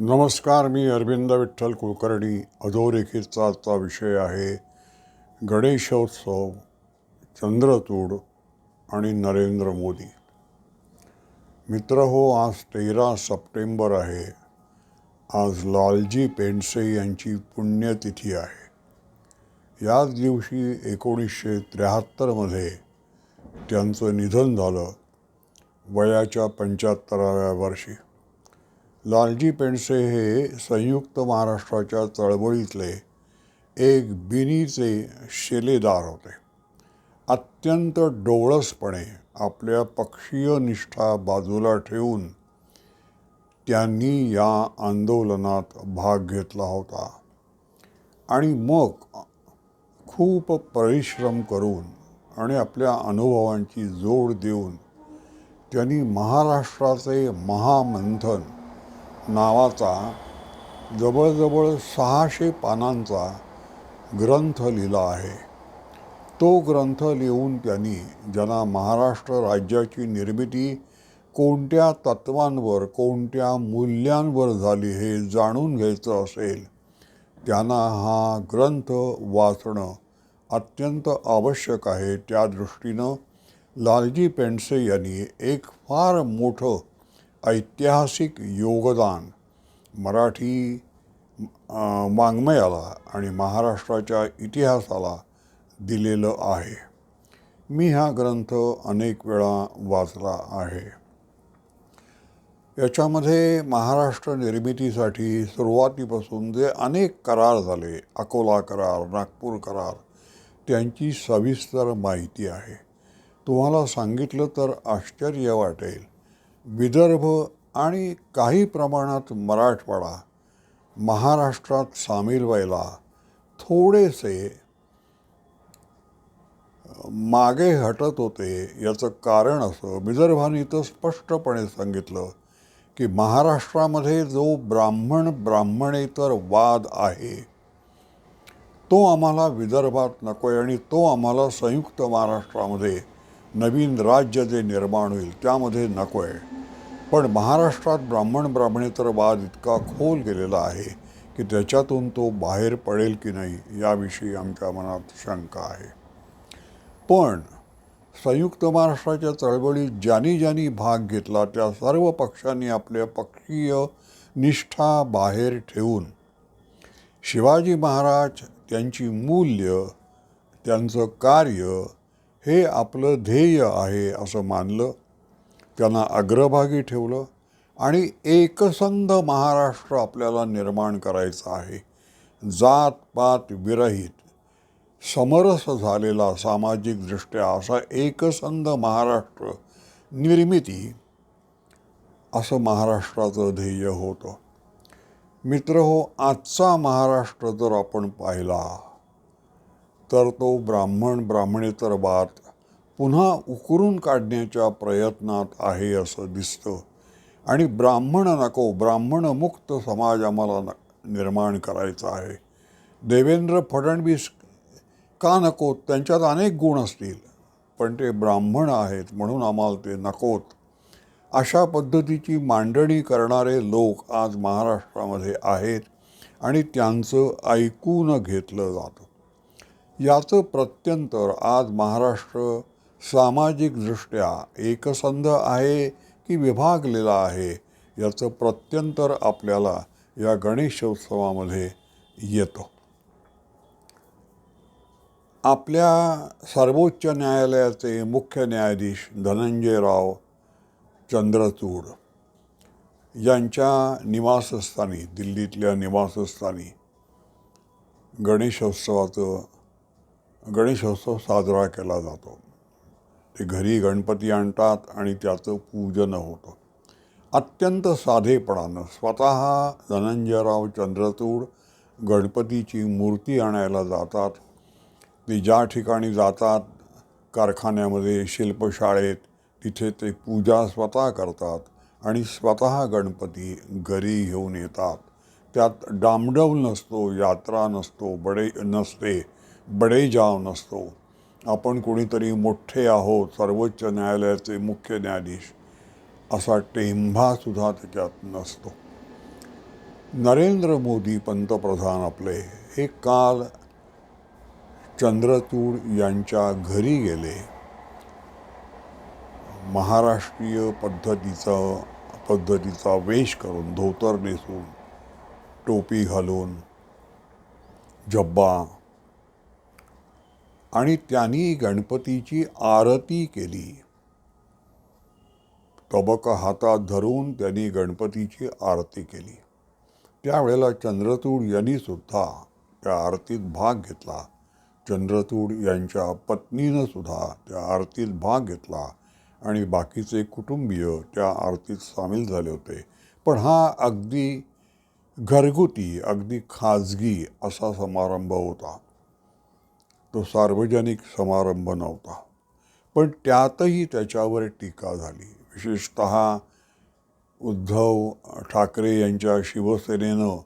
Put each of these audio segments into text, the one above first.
नमस्कार मी अरविंद विठ्ठल कुलकर्णी. अधोरेखितचा आजचा विषय आहे गणेशोत्सव चंद्रचूड आणि नरेंद्र मोदी. मित्र हो आज तेरा सप्टेंबर आहे. आज लालजी पेंडसे यांची पुण्यतिथी आहे. याच दिवशी एकोणीसशे त्र्याहत्तरमध्ये त्यांचं निधन झालं वयाच्या पंच्याहत्तराव्या वर्षी. लालजी पेंडसे हे संयुक्त महाराष्ट्राच्या चळवळीतले एक बिनीचे शिलेदार होते. अत्यंत डोळसपणे आपल्या पक्षीय निष्ठा बाजूला ठेवून त्यांनी या आंदोलनात भाग घेतला होता. आणि मग खूप परिश्रम करून आणि आपल्या अनुभवांची जोड देऊन त्यांनी महाराष्ट्राचे महामंथन नावाचा जवळजवळ सहाशे पानांचा ग्रंथ लिहिला आहे. तो ग्रंथ लिहून त्यांनी ज्यांना महाराष्ट्र राज्याची निर्मिती कोणत्या तत्वांवर कोणत्या मूल्यांवर झाली हे जाणून घ्यायचं असेल त्यांना हा ग्रंथ वाचणं अत्यंत आवश्यक आहे. त्या दृष्टीनं लालजी पेंडसे यांनी एक फार मोठं ऐतिहासिक योगदान मराठी वाङ्मयाला आणि महाराष्ट्राच्या इतिहासाला दिलेलं आहे. मी हा ग्रंथ अनेक वेळा वाचला आहे. याच्यामध्ये महाराष्ट्र निर्मितीसाठी सुरुवातीपासून जे अनेक करार झाले अकोला करार नागपूर करार त्यांची सविस्तर माहिती आहे. तुम्हाला सांगितलं तर आश्चर्य वाटेल. विदर्भ आणि काही प्रमाणात मराठवाडा महाराष्ट्रात सामील व्हायला थोडेसे मागे हटत होते. याचं कारण असं विदर्भाने तर स्पष्टपणे सांगितलं की महाराष्ट्रामध्ये जो ब्राह्मण ब्राह्मणेतर वाद आहे तो आम्हाला विदर्भात नको आहे आणि तो आम्हाला संयुक्त महाराष्ट्रामध्ये नवीन राज्य जे निर्माण होईल त्यामध्ये नको आहे. पण महाराष्ट्रात ब्राह्मण ब्राह्मणेतर वाद इतका खोल गेलेला आहे की त्याच्यातून तो बाहेर पडेल की नाही याविषयी आमच्या मनात शंका आहे. पण संयुक्त महाराष्ट्राच्या चळवळीत ज्यांनी ज्यांनी भाग घेतला त्या सर्व पक्षांनी आपल्या पक्षीय निष्ठा बाहेर ठेवून शिवाजी महाराज त्यांची मूल्य त्यांचं कार्य हे आपलं ध्येय आहे असं मानलं. त्यांना अग्रभागी ठेवलं आणि एकसंध महाराष्ट्र आपल्याला निर्माण करायचं आहे. जात पात विरहित समरस झालेला सामाजिकदृष्ट्या असा एकसंध महाराष्ट्र निर्मिती असं महाराष्ट्राचं ध्येय होतं. मित्र हो आजचा महाराष्ट्र जर आपण पाहिला तर तो ब्राह्मण ब्राह्मणेतर वाद पुन्हा उकरून काढण्याच्या प्रयत्नात आहे असं दिसतं. आणि ब्राह्मण नको ब्राह्मणमुक्त समाज आम्हाला न निर्माण करायचा आहे. देवेंद्र फडणवीस का नकोत त्यांच्यात अनेक गुण असतील पण ते ब्राह्मण आहेत म्हणून आम्हाला ते नकोत. अशा पद्धतीची मांडणी करणारे लोक आज महाराष्ट्रामध्ये आहेत आणि त्यांचं ऐकून घेतलं जातं. याचं प्रत्यंतर आज महाराष्ट्र सामाजिकदृष्ट्या एकसंध आहे की विभागलेला आहे याचं प्रत्यंतर आपल्याला या गणेशोत्सवामध्ये येतं. आपल्या सर्वोच्च न्यायालयाचे मुख्य न्यायाधीश धनंजयराव चंद्रचूड यांच्या निवासस्थानी दिल्लीतल्या निवासस्थानी गणेशोत्सवाचं गणेशोत्सव साजरा केला जातो. ते घरी गणपती आणतात आणि त्याचं पूजन होतं. अत्यंत साधेपणानं स्वतः धनंजयराव चंद्रचूड गणपतीची मूर्ती आणायला जातात. ते ज्या ठिकाणी जातात कारखान्यामध्ये शिल्पशाळेत तिथे ते पूजा स्वतः करतात आणि स्वतः गणपती घरी घेऊन येतात. त्यात डामडौल नसतो यात्रा नसतो बडे नसते बडेजाव नसतो आपण कोणीतरी मोठे आहोत सर्वोच्च न्यायालयाचे मुख्य न्यायाधीश. असा टेंभासुद्धा त्याच्यात नसतो. नरेंद्र मोदी पंतप्रधान आपले. हे काल चंद्रचूड यांच्या घरी गेले. महाराष्ट्रीय पद्धतीचा पद्धतीचा वेश करून धोतर नेसून टोपी घालून जब्बा आणि त्यांनी गणपतीची आरती केली. तबक हातात धरून त्यांनी गणपतीची आरती केली. त्यावेळेला चंद्रचूड यांनी सुद्धा त्या आरतीत भाग घेतला. चंद्रचूड यांच्या पत्नीनं सुद्धा त्या आरतीत भाग घेतला आणि बाकीचे कुटुंबीय त्या आरतीत सामील झाले होते. पण हा अगदी घरगुती अगदी खाजगी असा समारंभ होता. तो सार्वजनिक समारंभ नव्हता. पण त्यातही त्याच्यावर टीका झाली. विशेषत उद्धव ठाकरे यांच्या शिवसेनेनं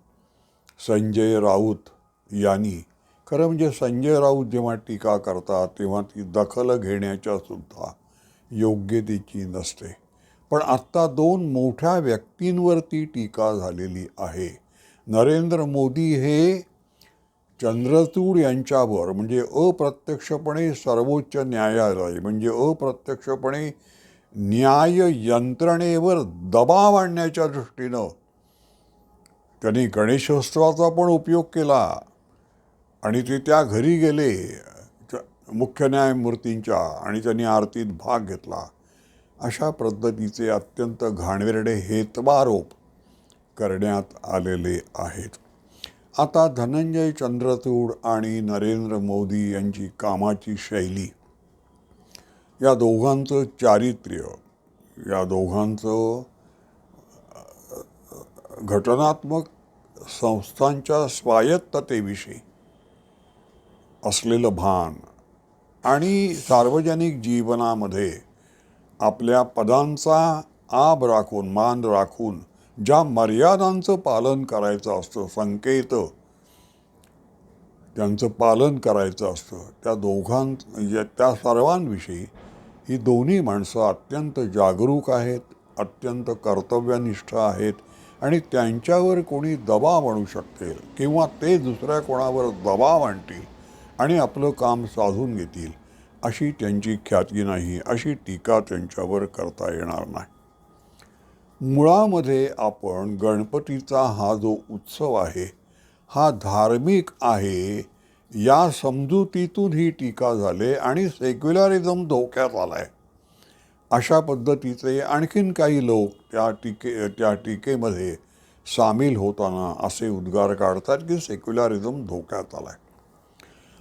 संजय राऊत यांनी खरं म्हणजे संजय राऊत जेव्हा टीका करतात तेव्हा ती दखल घेण्याच्यासुद्धा योग्यतेची नसते. पण आत्ता दोन मोठ्या व्यक्तींवरती टीका झालेली आहे. नरेंद्र मोदी हे चंद्रचूड यांच्यावर म्हणजे अप्रत्यक्षपणे सर्वोच्च न्यायालय म्हणजे अप्रत्यक्षपणे न्याय यंत्रणेवर दबाव आणण्याच्या दृष्टीनं त्यांनी गणेशोत्सवाचा पण उपयोग केला आणि ते त्या घरी गेले च- मुख्य न्यायमूर्तींच्या आणि त्यांनी आरतीत भाग घेतला. अशा पद्धतीचे अत्यंत घाणेरडे हेतवारोप करण्यात आलेले आहेत. आता धनंजय चंद्रचूड आणि नरेंद्र मोदी यांची कामाची शैली. या दोघांचं चारित्र्य या दोघांचं घटनात्मक संस्थांच्या स्वायत्ततेविषयी असलेलं भान आणि सार्वजनिक जीवनामध्ये आपल्या पदांचा आब राखून मान राखून ज्या मर्यादांचं पालन करायचं असतं संकेत त्यांचं पालन करायचं असतं त्या दोघां म्हणजे त्या सर्वांविषयी ही दोन्ही माणसं अत्यंत जागरूक आहेत अत्यंत कर्तव्यनिष्ठ आहेत आणि त्यांच्यावर कोणी दबाव आणू शकतील किंवा ते दुसऱ्या कोणावर दबाव आणतील आणि आपलं काम साधून घेतील अशी त्यांची ख्याती नाही अशी टीका त्यांच्यावर करता येणार नाही. मुळामध्ये आपण गणपतीचा हा जो उत्सव आहे हा धार्मिक आहे या समजुतीतून ही टीका झाले आणि सेक्युलरिझम धोक्यात आला आहे अशा पद्धतीचे आणखीन काही लोक त्या टीके त्या टीकेमध्ये सामील होताना असे उद्गार काढतात की सेक्युलरिझम धोक्यात आला आहे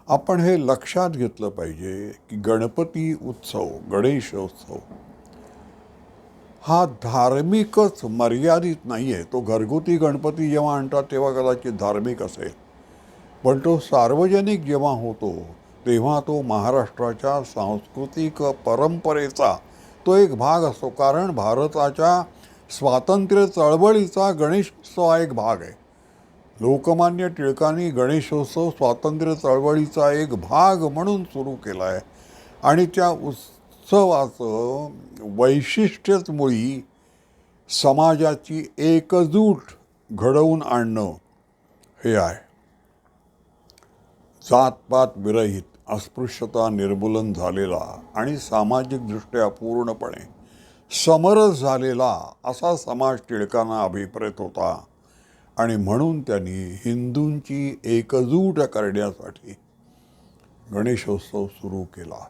आपण हे लक्षात घेतलं पाहिजे की गणपती उत्सव गणेशोत्सव हा धार्मिकच मर्यादित नाही आहे तो घरगुती गणपती जेव्हा आणतात तेव्हा कदाचित धार्मिक असेल. पण तो सार्वजनिक जेव्हा होतो तेव्हा तो महाराष्ट्राच्या सांस्कृतिक परंपरेचा तो एक भाग असतो. कारण भारताच्या स्वातंत्र्य चळवळीचा गणेशोत्सव हा एक भाग आहे. लोकमान्य टिळकांनी गणेशोत्सव स्वातंत्र्य चळवळीचा एक भाग म्हणून सुरू केला आहे आणि त्या उत्सवाचं वैशिष्ट्यच मुळी समाजाची एकजूट घडवून आणणं हे आहे. जातपात विरहित अस्पृश्यता निर्मूलन झालेला आणि सामाजिकदृष्ट्या पूर्णपणे समरस झालेला असा समाज टिळकांना अभिप्रेत होता आणि म्हणून त्यांनी हिंदूंची एकजूट करण्यासाठी गणेशोत्सव सुरू केला.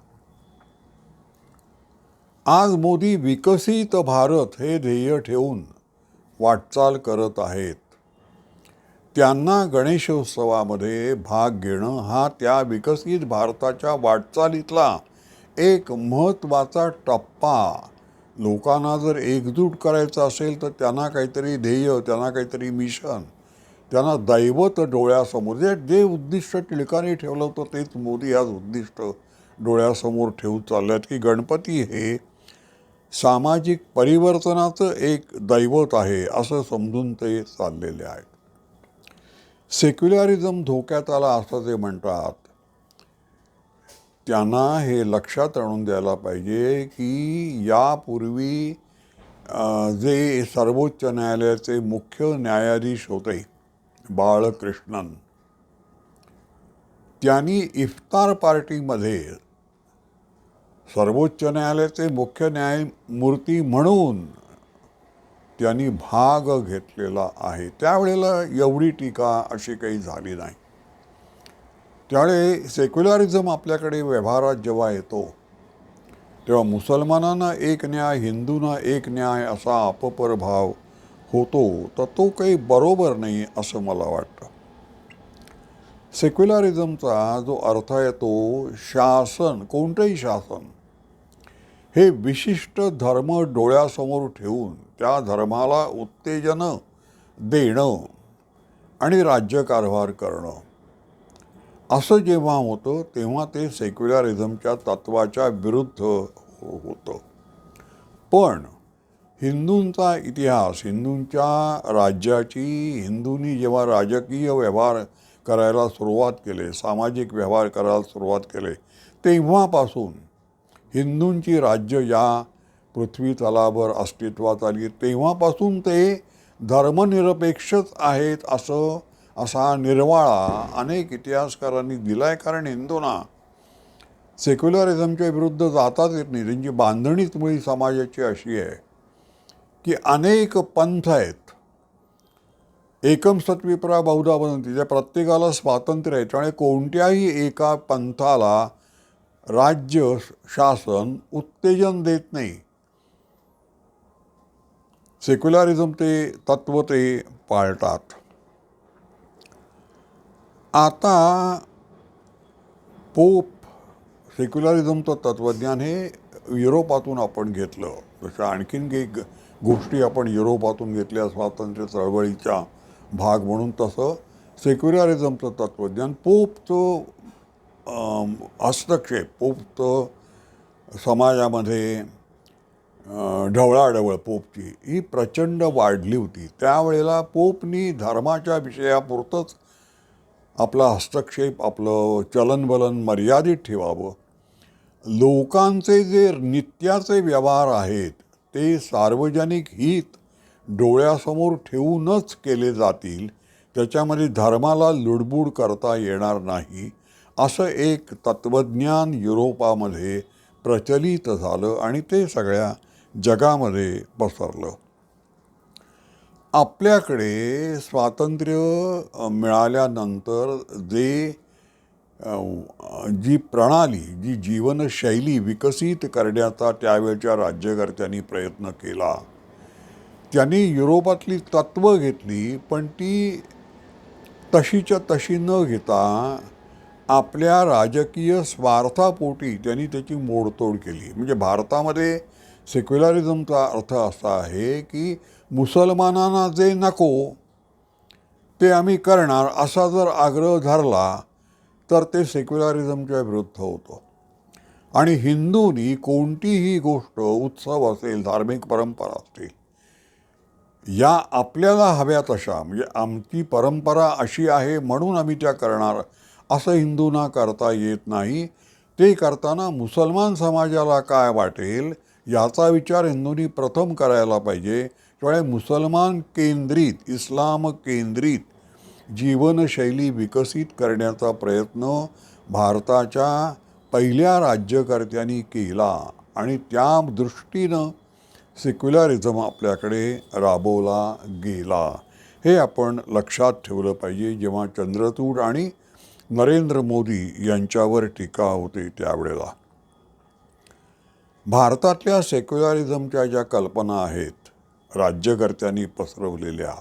आज मोदी विकसित भारत हे ध्येय ठेवून वाटचाल करत आहेत. त्यांना गणेशोत्सवामध्ये भाग घेणं हा त्या विकसित भारताच्या वाटचालीतला एक महत्त्वाचा टप्पा. लोकांना जर एकजूट करायचं असेल तर त्यांना काहीतरी ध्येय त्यांना काहीतरी मिशन त्यांना दैवत डोळ्यासमोर जे जे उद्दिष्ट टिळकाने ठेवलं होतं तेच मोदी आज उद्दिष्ट डोळ्यासमोर ठेवून चालल्यात की गणपती हे सामाजिक परिवर्तनाचं एक दैवत आहे असं समजून ते चाललेले आहेत. सेक्युलरिझम धोक्यात आला असं ते म्हणतात. त्यांना हे लक्षात आणून द्यायला पाहिजे की यापूर्वी जे सर्वोच्च न्यायालयाचे मुख्य न्यायाधीश होते बाळकृष्णन त्यांनी इफ्तार पार्टीमध्ये सर्वोच्च न्यायालयाचे मुख्य न्यायमूर्ती म्हणून त्यांनी भाग घेतलेला आहे. त्यावेळेला एवढी टीका अशी काही झाली नाही. त्यावेळी सेक्युलरिझम आपल्याकडे व्यवहारात जेव्हा येतो तेव्हा मुसलमानांना एक न्याय हिंदूंना एक न्याय असा अपपर भाव होतो तर तो काही बरोबर नाही असं मला वाटतं. सेक्युलरिझमचा जो अर्थ आहे तो शासन कोणतंही शासन हे विशिष्ट धर्म डोळ्यासमोर ठेवून त्या धर्माला उत्तेजन देणं आणि राज्यकारभार करणं. असं जेव्हा होतं तेव्हा ते सेक्युलरिझमच्या तत्वाच्या विरुद्ध होतं. पण हिंदूंचा इतिहास हिंदूंच्या राज्याची हिंदूंनी जेव्हा राजकीय व्यवहार करायला सुरुवात केले सामाजिक व्यवहार करायला सुरुवात केले तेव्हापासून हिंदूंची राज्य या पृथ्वी तलावर अस्तित्वात आली. तेव्हापासून ते धर्मनिरपेक्षच आहेत असं असा निर्वाळा अनेक इतिहासकारांनी दिला आहे कारण हिंदूंना सेक्युलरिझमच्या विरुद्ध जाताच येत नाही. त्यांची बांधणीच मुळी समाजाची अशी आहे की अनेक पंथ आहेत. एकम सत्विप्रा बहुधा बनती ज्या प्रत्येकाला स्वातंत्र्य आहे. त्यामुळे कोणत्याही एका पंथाला राज्य शासन उत्तेजन देत नाही. सेक्युलरिझम ते तत्व ते पाळतात. आता पोप सेक्युलरिझमचं तत्त्वज्ञान हे युरोपातून आपण घेतलं. जसं आणखीन काही गोष्टी आपण युरोपातून घेतल्या स्वातंत्र्य चळवळीचा भाग म्हणून तसं सेक्युलरिझमचं तत्त्वज्ञान पोपचं हस्तक्षेप पोपचं समाजामध्ये ढवळाढवळ पोपची. ही प्रचंड वाढली होती. त्यावेळेला पोपनी धर्माच्या विषयापुरतंच आपला हस्तक्षेप आपलं चलनबलन मर्यादित ठेवावं. लोकांचे जे नित्याचे व्यवहार आहेत ते सार्वजनिक हित डोळ्यासमोर ठेवूनच केले जातील. त्याच्यामध्ये धर्माला लुडबुड करता येणार नाही. असं एक तत्त्वज्ञान युरोपामध्ये प्रचलित झालं आणि ते सगळ्या जगामध्ये पसरलं. आपल्याकडे स्वातंत्र्य मिळाल्यानंतर जे जी प्रणाली जी जीवनशैली विकसित करण्याचा त्यावेळच्या राज्यकर्त्यांनी प्रयत्न केला. त्यांनी युरोपातली तत्त्वं घेतली पण ती तशीच्या तशी न घेता आपल्या राजकीय स्वार्थापोटी त्यांनी त्याची मोडतोड केली. म्हणजे भारतामध्ये सेक्युलरिझमचा अर्थ असा आहे की मुसलमानांना जे नको ते आम्ही करणार असा जर आग्रह धरला तर ते सेक्युलरिझमच्या विरुद्ध होतं. आणि हिंदूंनी कोणतीही गोष्ट उत्सव असेल धार्मिक परंपरा असतील या आपल्याला हव्या तशा म्हणजे आमची परंपरा अशी आहे म्हणून आम्ही त्या करणार असं हिंदूंना करता येत नाही. ते करताना मुसलमान समाजाला काय वाटेल याचा विचार हिंदूंनी प्रथम करायला पाहिजे. त्यामुळे मुसलमान केंद्रित इस्लाम केंद्रित जीवनशैली विकसित करण्याचा प्रयत्न भारताच्या पहिल्या राज्यकर्त्यांनी केला आणि त्या दृष्टीनं सेक्युलरिझम आपल्याकडे राबवला गेला. हे आपण लक्षात ठेवलं पाहिजे. जेव्हा चंद्रचूड आणि नरेंद्र मोदी यांच्यावर टीका होते त्यावेळेला. भारतातल्या सेक्युलरिझमच्या ज्या कल्पना आहेत राज्यकर्त्यांनी पसरवलेल्या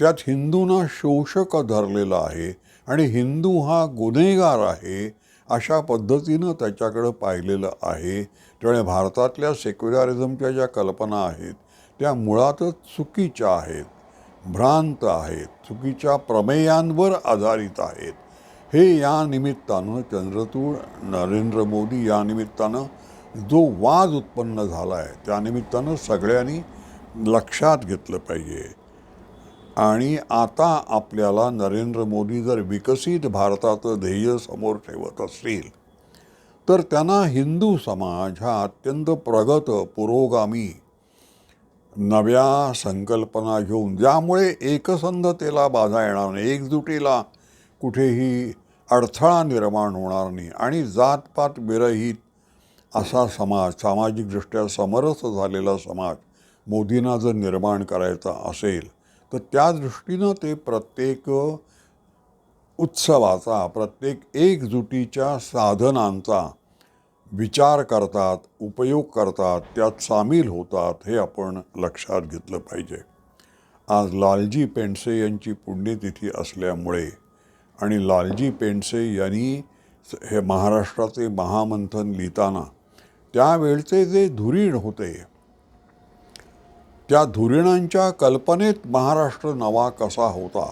त्यात हिंदूंना शोषक धरलेला आहे आणि हिंदू हा गुन्हेगार आहे अशा पद्धतीनं त्याच्याकडं पाहिलेलं आहे. त्यामुळे भारतातल्या सेक्युलरिझमच्या ज्या कल्पना आहेत त्या मुळातच चुकीच्या आहेत भ्रांत आहेत चुकीच्या प्रमेयांवर आधारित आहेत. हे या निमित्तानं चंद्रचूड नरेंद्र मोदी या निमित्तानं जो वाद उत्पन्न झाला आहे त्यानिमित्तानं सगळ्यांनी लक्षात घेतलं पाहिजे. आणि आता आपल्याला नरेंद्र मोदी जर विकसित भारताचं ध्येय समोर ठेवत असतील तर त्यांना हिंदू समाज हा अत्यंत प्रगत पुरोगामी नव्या संकल्पना घेऊन ज्यामुळे एकसंधतेला बाधा येणार नाही एकजुटीला कुठेही अडथळा निर्माण होणार नाही आणि जातपात विरहित असा समाज सामाजिकदृष्ट्या समरस झालेला समाज मोदींना जर निर्माण करायचा असेल तर त्या दृष्टीनं ते प्रत्येक उत्सवाचा प्रत्येक एकजुटीच्या साधनांचा विचार करतात उपयोग करतात त्यात सामील होतात हे आपण लक्षात घेतलं पाहिजे. आज लालजी पेंडसे यांची पुण्यतिथी असल्यामुळे आणि लालजी पेंडसे यांनी हे महाराष्ट्राचे महामंथन लिहिताना त्यावेळचे जे धुरीण होते त्या धुरीणांच्या कल्पनेत महाराष्ट्र नवा कसा होता?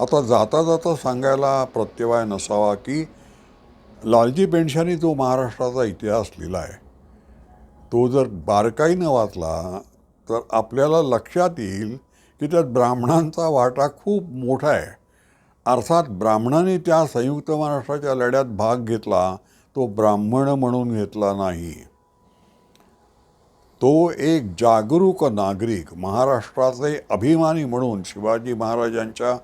आता जाता जाता सांगायला प्रत्यवाय नसावा की लालजी पेंडशांनी जो महाराष्ट्राचा इतिहास लिहिला आहे तो जर बारकाईनं वाचला तर आपल्याला लक्षात येईल की त्यात ब्राह्मणांचा वाटा खूप मोठा आहे. अर्थात ब्राह्मणांनी त्या संयुक्त महाराष्ट्राच्या लढ्यात भाग घेतला तो ब्राह्मण म्हणून घेतला नाही. तो एक जागरूक नागरिक महाराष्ट्राचे अभिमानी म्हणून शिवाजी महाराजांच्या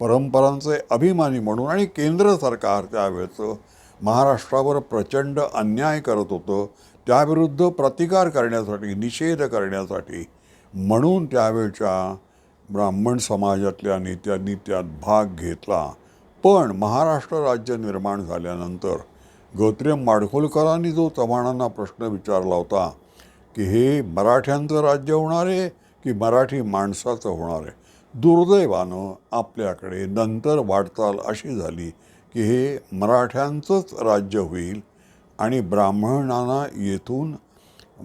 परंपरांचे अभिमानी म्हणून आणि केंद्र सरकार त्यावेळेचं महाराष्ट्रावर प्रचंड अन्याय करत होतं त्याविरुद्ध प्रतिकार करण्यासाठी निषेध करण्यासाठी म्हणून त्यावेळच्या ब्राह्मण समाजातल्या नेत्यांनी त्यात भाग घेतला. पण महाराष्ट्र राज्य निर्माण झाल्यानंतर गौतम माडखोलकरांनी जो चव्हाणांना प्रश्न विचारला होता की हे मराठ्यांचं राज्य होणार आहे की मराठी माणसाचं होणार आहे? दुर्दैवानं आपल्याकडे नंतर वाटचाल अशी झाली की हे मराठ्यांचंच राज्य होईल आणि ब्राह्मणांना येथून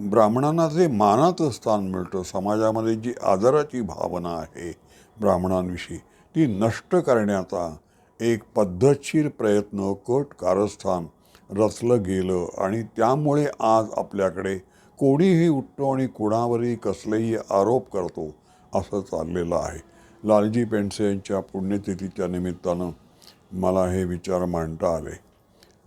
ब्राह्मणांना जे मानाचं स्थान मिळतं समाजामध्ये जी आदराची भावना आहे ब्राह्मणांविषयी ती नष्ट करण्याचा एक पद्धतशीर प्रयत्न कट कारस्थान रचलं गेलं आणि त्यामुळे आज आपल्याकडे कोणीही उठतो आणि कोणावरही कसलेही आरोप करतो असं चाललेलं आहे. लालजी पेंडसे यांच्या पुण्यतिथीच्या निमित्तानं मला हे विचार मांडता आले.